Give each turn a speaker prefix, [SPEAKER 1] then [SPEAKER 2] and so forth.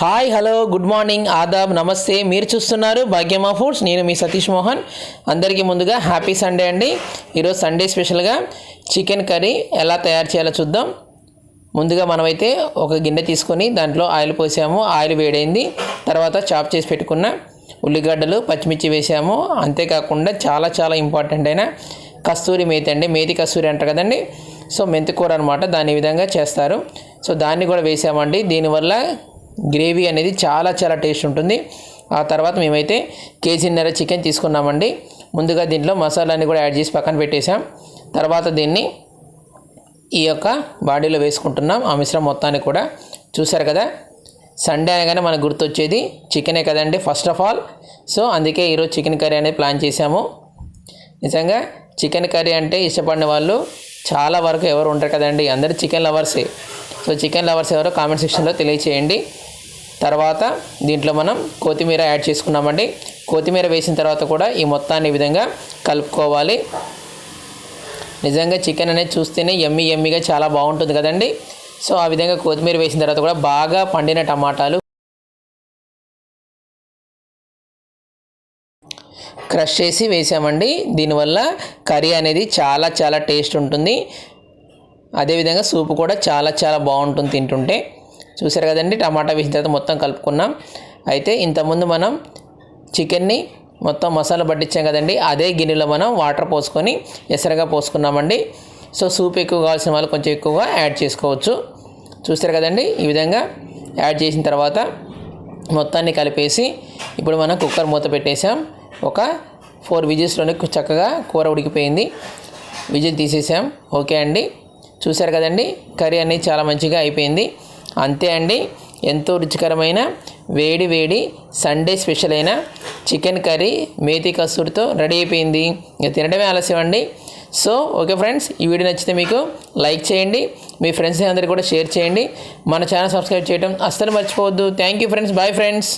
[SPEAKER 1] Hi hello good morning ఆదాబ్ నమస్తే మీరు చూస్తున్నారు భాగ్యమా ఫుడ్స్ నేను మీ సతీష్ మోహన్. అందరికీ ముందుగా హ్యాపీ సండే అండి. ఈరోజు సండే స్పెషల్గా చికెన్ కర్రీ ఎలా తయారు చేయాలో చూద్దాం. ముందుగా మనమైతే ఒక గిన్నె తీసుకొని దాంట్లో ఆయిల్ పోసాము. ఆయిల్ వేడైంది. తర్వాత చాప్ చేసి పెట్టుకున్న ఉల్లిగడ్డలు పచ్చిమిర్చి వేసాము. అంతేకాకుండా చాలా చాలా ఇంపార్టెంట్ అయిన కస్తూరి మేతి అండి. మేతి కస్తూరి అంటారు కదండి. సో మెంతికూర అనమాట దాని విధంగా చేస్తారు. సో దాన్ని కూడా వేసామండి. దీనివల్ల గ్రేవీ అనేది చాలా చాలా టేస్ట్ ఉంటుంది. ఆ తర్వాత మేమైతే కేజీన్నర చికెన్ తీసుకున్నామండి. ముందుగా దీంట్లో మసాలాన్ని కూడా యాడ్ చేసి పక్కన పెట్టేసాం తర్వాత దీన్ని ఈ యొక్క బాడీలో వేసుకుంటున్నాం. ఆ మిశ్రమం మొత్తాన్ని కూడా చూసారు కదా? సండే అనగానే మనకు గుర్తొచ్చేది చికెనే కదండి ఫస్ట్ ఆఫ్ ఆల్. సో అందుకే ఈరోజు చికెన్ కర్రీ అనేది ప్లాన్ చేశాము. నిజంగా చికెన్ కర్రీ అంటే ఇష్టపడిన వాళ్ళు చాలా వరకు ఎవరు ఉంటారు కదండి? అందరు చికెన్ లవర్సే. సో చికెన్ లవర్స్ ఎవరో కామెంట్ సెక్షన్లో తెలియచేయండి. తర్వాత దీంట్లో మనం కొత్తిమీర యాడ్ చేసుకున్నామండి. కొత్తిమీర వేసిన తర్వాత కూడా ఈ మొత్తాన్ని విధంగా కలుపుకోవాలి. నిజంగా చికెన్ అనేది చూస్తేనే ఎమ్మి ఎమ్మిగా చాలా బాగుంటుంది కదండి. సో ఆ విధంగా కొత్తిమీర వేసిన తర్వాత కూడా బాగా పండిన టమాటాలు క్రష్ చేసి వేసామండి. దీనివల్ల కర్రీ అనేది చాలా చాలా టేస్ట్ ఉంటుంది. అదేవిధంగా సూప్ కూడా చాలా చాలా బాగుంటుంది తింటుంటే. చూసారు కదండి టమాటా వేసిన తర్వాత మొత్తం కలుపుకున్నాం. అయితే ఇంతకుముందు మనం చికెన్ని మొత్తం మసాలా పట్టించాం కదండి అదే గిన్నెలో మనం వాటర్ పోసుకొని ఎసరగా పోసుకున్నామండి. సో సూప్ ఎక్కువ కావాల్సిన వాళ్ళు కొంచెం ఎక్కువగా యాడ్ చేసుకోవచ్చు. చూస్తారు కదండి ఈ విధంగా యాడ్ చేసిన తర్వాత మొత్తాన్ని కలిపేసి ఇప్పుడు మనం కుక్కర్ మూత పెట్టేసాం ఒక ఫోర్ విజిల్స్లోనే చక్కగా కూర ఉడికిపోయింది. విజిల్ తీసేసాం ఓకే అండి. చూశారు కదండి కర్రీ అనేది చాలా మంచిగా అయిపోయింది. అంతే అండి. ఎంతో రుచికరమైన వేడి వేడి సండే స్పెషల్ అయిన చికెన్ కర్రీ మేతి కస్తూరితో రెడీ అయిపోయింది. ఇక తినడమే ఆలస్యం అండి. సో ఓకే ఫ్రెండ్స్ ఈ వీడియో నచ్చితే మీకు లైక్ చేయండి. మీ ఫ్రెండ్స్ అందరికీ కూడా షేర్ చేయండి. మన ఛానల్ సబ్స్క్రైబ్ చేయడం అస్సలు మర్చిపోవద్దు. Thank you friends. Bye friends.